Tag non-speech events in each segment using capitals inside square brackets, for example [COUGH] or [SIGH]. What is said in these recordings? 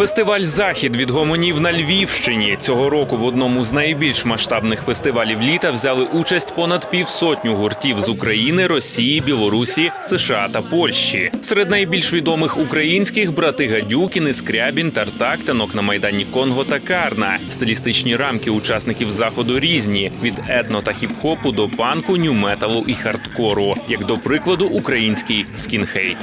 Фестиваль Захід відгомонів на Львівщині. Цього року в одному з найбільш масштабних фестивалів літа взяли участь понад півсотню гуртів з України, Росії, Білорусі, США та Польщі. Серед найбільш відомих українських брати Гадюкіни, Скрябін, Тартак, танок на майдані Конго та Карна. Стилістичні рамки учасників заходу різні від етно та хіп-хопу до панку, нью-металу і хардкору, як до прикладу, український скінхейт.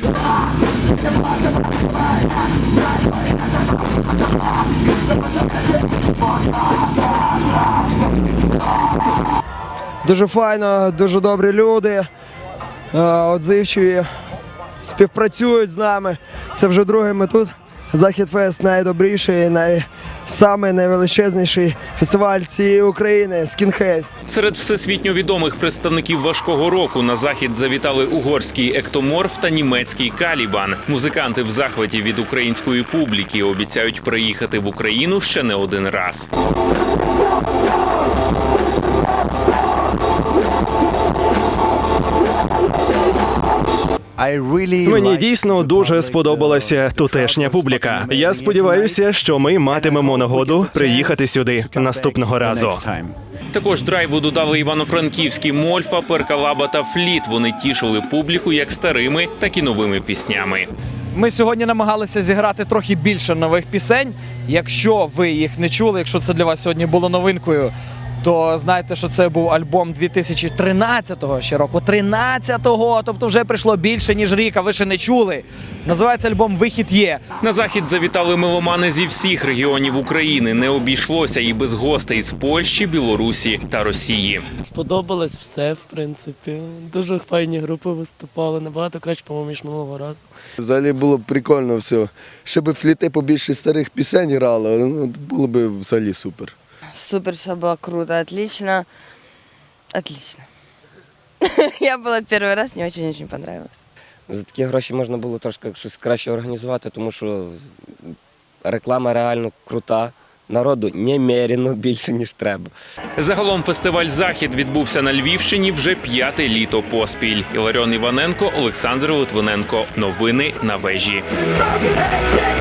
Дуже файно, дуже добрі люди, е, отзивчиві, співпрацюють з нами. Це вже друге ми тут. Захід Фест найдобріший, най... самий найвеличезніший фестиваль цієї України Скінхейт. Серед всесвітньо відомих представників важкого року на захід завітали угорський ектоморф та німецький калібан. Музиканти в захваті від української публіки обіцяють приїхати в Україну ще не один раз. Мені дійсно дуже сподобалася тутешня публіка. Я сподіваюся, що ми матимемо нагоду приїхати сюди наступного разу. Також драйву додали івано-франківські мольфа, перкалаба та фліт. Вони тішили публіку як старими, так і новими піснями. Ми сьогодні намагалися зіграти трохи більше нових пісень. Якщо ви їх не чули, якщо це для вас сьогодні було новинкою, то знайте, що це був альбом 2013-го ще року. 13-го, тобто вже прийшло більше ніж рік, а ви ще не чули. Називається альбом Вихід є. На захід завітали меломани зі всіх регіонів України. Не обійшлося і без гостей з Польщі, Білорусі та Росії. Сподобалось все, в принципі. Дуже файні групи виступали, набагато краще, по-моєму, ніж минулого разу. Взагалі було б прикольно все. Ще б фліти побільше старих пісень грали, ну, було б взагалі супер Супер, все было круто, отлично. Отлично. [LAUGHS] Я была первый раз, мне очень-очень понравилось. За такі гроші можна було трошки щось краще організувати, тому що реклама реально крута. Народу немерено більше, ніж треба. Загалом фестиваль Захід відбувся на Львівщині вже п'яте літо поспіль. Іларіон Іваненко, Олександр Литвиненко. Новини на вежі. Hey!